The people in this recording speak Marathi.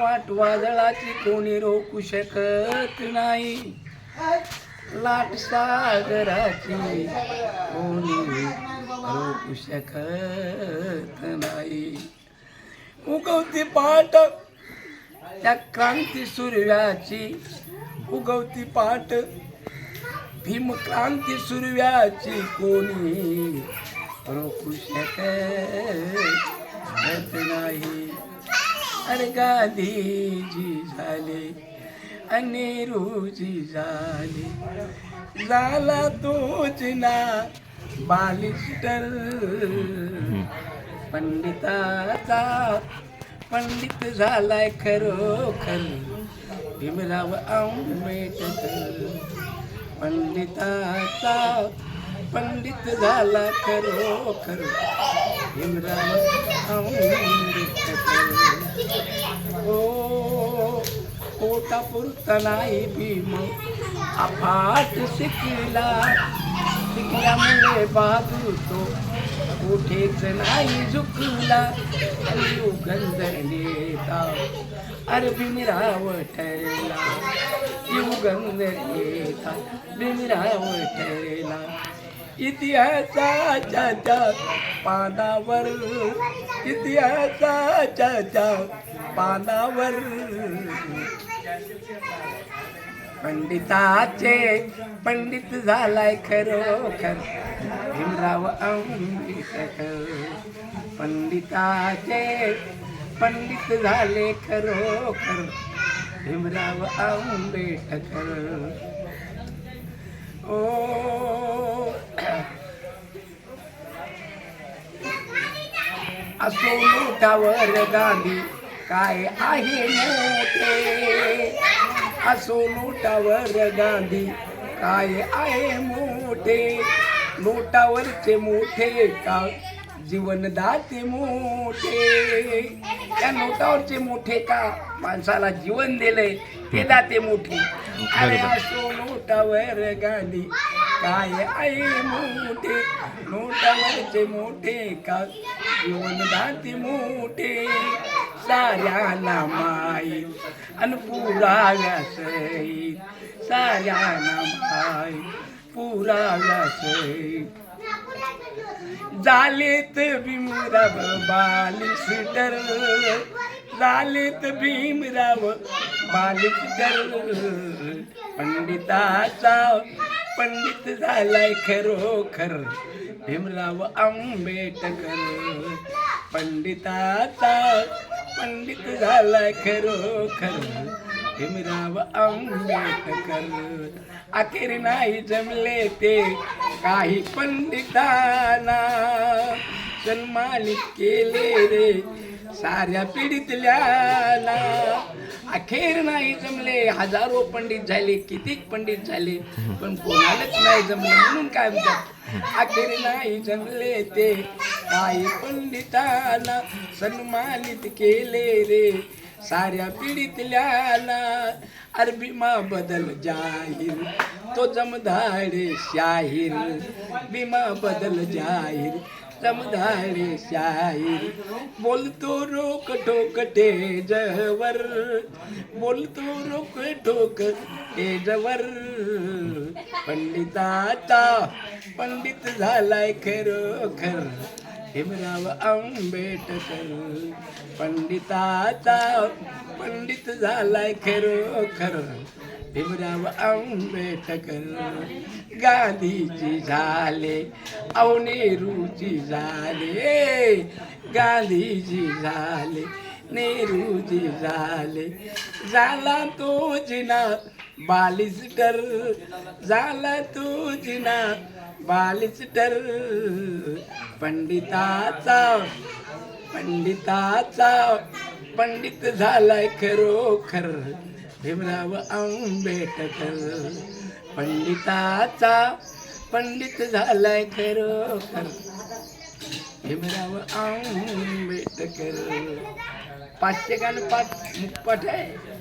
वादळाची कोणी रोखू शकत नाही. लाट सागराची कोणी रोखू शकत नाही. उगवती पाट त्या क्रांती सूर्याची. उगवती पाट भीम क्रांती सूर्याची कोणी रोखू शकत अर्गादेजी गांधीजी झाले अनेरूजी झाले. झाला तोच ना बालिस्टर पंडिताचा पंडित झालाय खरोखर. भीमराव आंबेडकर. पंडिताचा पंडित झाला करो भीमराव आंबेडकर ओ पोटा पुरता नाही भीम अफाट शिकला शिकल्यामुळे बहादूर तो कुठेच नाही झुकला। युगंधर नेता अरे भीमराव ठरला ठरला इतिहासाच्या त्या पानावर इतिहासाच्या त्या पानावर. पंडिताचे पंडित झालाय खरोखर. भीमराव आंबेडकर. पंडिताचे पंडित झाले खरोखर. भीमराव आंबेडकर. असो नोटावर गांधी. काय आहे मोठे असो नोटावर गांधी. काय आहे मोठे? नोटावरचे मोठे का? जीवनदाते मोठे. त्या नोटावरचे मोठे का? माणसाला जीवन दिलंय ते दाते मोठे अरे असो नोटावर गांधी. काय आई मोठे? नोटावरचे मोठे का जीवनदाते मोठे. साऱ्याला माई आणि पुराव्यास साऱ्याला माई पुराव्यास झालेत भीमराव बालिस्टर झालेत भीमराव बालिस्टर पंडिताचा पंडित झालाय खरोखर. भीमराव आंबेडकर. पंडिताचा पंडित झालाय खरोखर. भीमराव आंबेडकर. अखेर नाही जमले ते काही पंडितांना. सन्मानित केले रे. साऱ्या पिढीतल्याला. अखेर नाही जमले हजारो पंडित झाले कितीक पंडित झाले पण कोणालाच नाही जमले म्हणून काय म्हणतात अखेर नाही जमले ते. काही पंडितांना सन्मानित केले रे. साऱ्या पिढीतल्याला अरबीमा बदल जाहीर तो जमधाडे शाहीर. बिमा बदल जाहीर समधारे शाही बोलतो रोक ठोक तेजवर. बोलतो रोक ठोक तेजवर. पंडिताचा पंडित झालाय खरोखर. भीमराव आंबेडकर. पंडिताचा पंडित झालाय खरो खरो भीमराव आंबेडकर. गांधीजी झाले अहो नेहरूजी झाले. गांधीजी झाले नेहरूजी झाले झाला तो जिना बालिस्टर झाला तो जिना बालिस्टर पंडिताचा पंडिताचा पंडित झालाय खरोखर भीमराव आंबेडकर। पंडिताचा पंडित झालाय खरोखर भीमराव आंबेडकर। पाचशे का पाच मुखपट आहे?